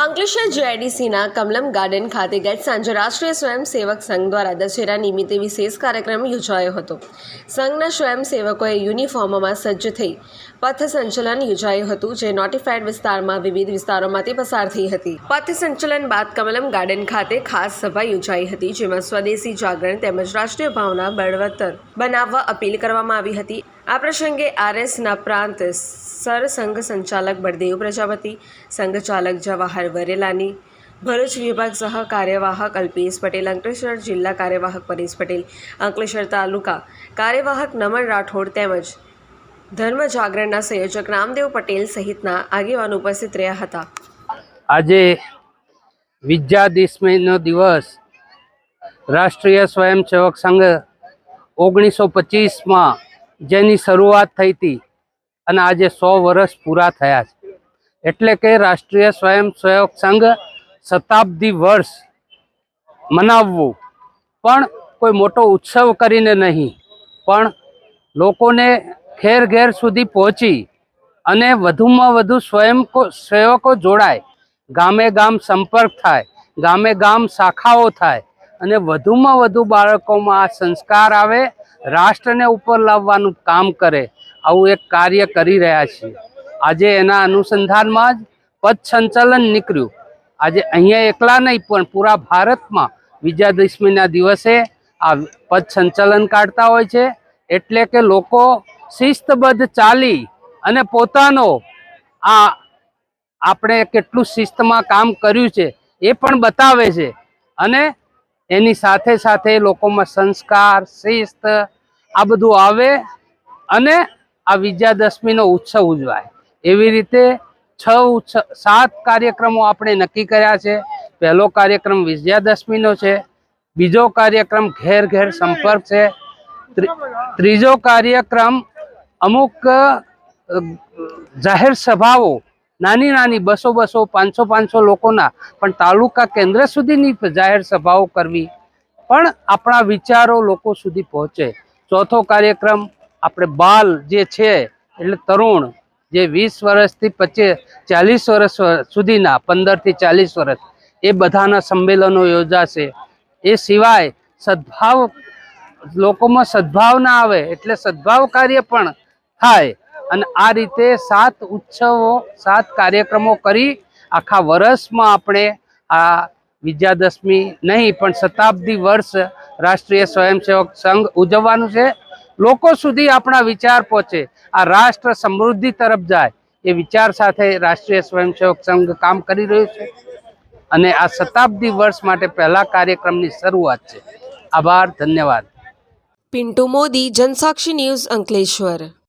Ankleshwar જેઆઈડીસીના Kamalam garden ખાતે ગત સાંજે રાષ્ટ્રીય સ્વયંસેવક સંઘ દ્વારા દશેરા નિમિત્તે વિશેષ કાર્યક્રમ યોજાયો હતો. સંઘના સ્વયંસેવકોએ યુનિફોર્મમાં સજ્જ થઈ પથ સંચલન યોજાયું હતું, જે નોટિફાઈડ વિસ્તારમાં વિવિધ વિસ્તારોમાંથી પસાર થઈ હતી. પથ સંચલન બાદ કમલમ ગાર્ડન ખાતે ખાસ સભા યોજાઈ હતી, જેમાં સ્વદેશી જાગરણ તેમજ રાષ્ટ્રીય ભાવના બળવત્તર બનાવવા અપીલ કરવામાં આવી હતી. આ પ્રસંગે આરએસના પ્રાંત સરસંઘ સંચાલક બળદેવ પ્રજાપતિ, સંઘ ચાલક જવાહર વરેલાની, ભરૂચ વિભાગ સહ કાર્યવાહક અલ્પેશ પટેલ, અંકલેશ્વર જિલ્લા કાર્યવાહક પરેશ પટેલ, અંકલેશ્વર તાલુકા કાર્યવાહક નમન રાઠોડ તેમજ ધર્મ જાગરણના સંયોજક રામદેવ પટેલ સહિતના આગેવાન ઉપસ્થિત રહ્યા હતા. આજે વિદ્યાદિસ્મયનો દિવસ રાષ્ટ્રીય સ્વયંસેવક સંઘ ઓગણીસો પચીસમાં જેની શરૂઆત થઈ હતી અને આજે સો વર્ષ પૂરા થયા છે. એટલે કે રાષ્ટ્રીય સ્વયંસેવક સંઘ શતાબ્દી વર્ષ મનાવવું પણ કોઈ મોટો ઉત્સવ કરીને નહીં, પણ લોકોને ઘેર ઘેર સુધી પહોંચી અને વધુમાં વધુ સ્વયં સેવકો જોડાય. ગામે ગામ સંપર્ક થાય, ગામે ગામ શાખાઓ થાય અને વધુમાં વધુ બાળકોમાં આ સંસ્કાર આવે રાષ્ટ્રને ઉપર લાવવાનું કામ કરે, આવું એક કાર્ય કરી રહ્યા છીએ. આજે એના અનુસંધાનમાં જ પદ સંચાલન નીકળ્યું. આજે અહીંયા એકલા નહીં, પણ પૂરા ભારતમાં વિજયાદશમીના દિવસે આ પદ સંચાલન કાઢતા હોય છે. એટલે કે લોકો શિસ્તબદ્ધ ચાલી અને પોતાનો આ આપણે કેટલું શિસ્તમાં કામ કર્યું છે એ પણ બતાવે છે. અને એની સાથે સાથે લોકોમાં સંસ્કાર, શિસ્ત, આ બધું આવે અને આ વિજયાદશમીનો ઉત્સવ ઉજવાય. એવી રીતે છ ઉત્સવ સાત કાર્યક્રમો આપણે નક્કી કર્યા છે. પહેલો કાર્યક્રમ વિજયાદશમીનો છે. બીજો કાર્યક્રમ ઘેર ઘેર સંપર્ક છે. ત્રી- ત્રીજો કાર્યક્રમ અમુક જાહેર સભાઓ નાની નાની બસો બસો, પાંચસો પાંચસો લોકોના પણ તાલુકા કેન્દ્ર સુધીની જાહેર સભાઓ કરવી પણ આપણા વિચારો લોકો સુધી પહોંચે. ચોથો કાર્યક્રમ આપણે બાલ જે છે, એટલે તરુણ, જે વીસ વર્ષથી પચીસ ચાલીસ વર્ષ સુધીના, પંદરથી ચાલીસ વર્ષ, એ બધાના સંમેલનો યોજાશે. એ સિવાય સદભાવ, લોકોમાં સદભાવના આવે, એટલે સદભાવ કાર્ય પણ થાય. અને આ રીતે સાત ઉત્સવો, સાત કાર્યક્રમો કરી આખા વર્ષમાં આપણે આ વિજયાદશમી નહીં, પણ શતાબ્દી વર્ષ રાષ્ટ્રીય સ્વયંસેવક સંઘ ઉજવવાનું છે. લોકો સુધી આપણા વિચાર પહોંચે, આ રાષ્ટ્ર સમૃદ્ધિ તરફ જાય, એ વિચાર સાથે રાષ્ટ્રીય સ્વયંસેવક સંઘ કામ કરી રહ્યું છે. અને આ શતાબ્દી વર્ષ માટે પહેલા કાર્યક્રમની શરૂઆત છે. આભાર, ધન્યવાદ. પિન્ટુ મોદી, જનસાક્ષી ન્યૂઝ અંકલેશ્વર.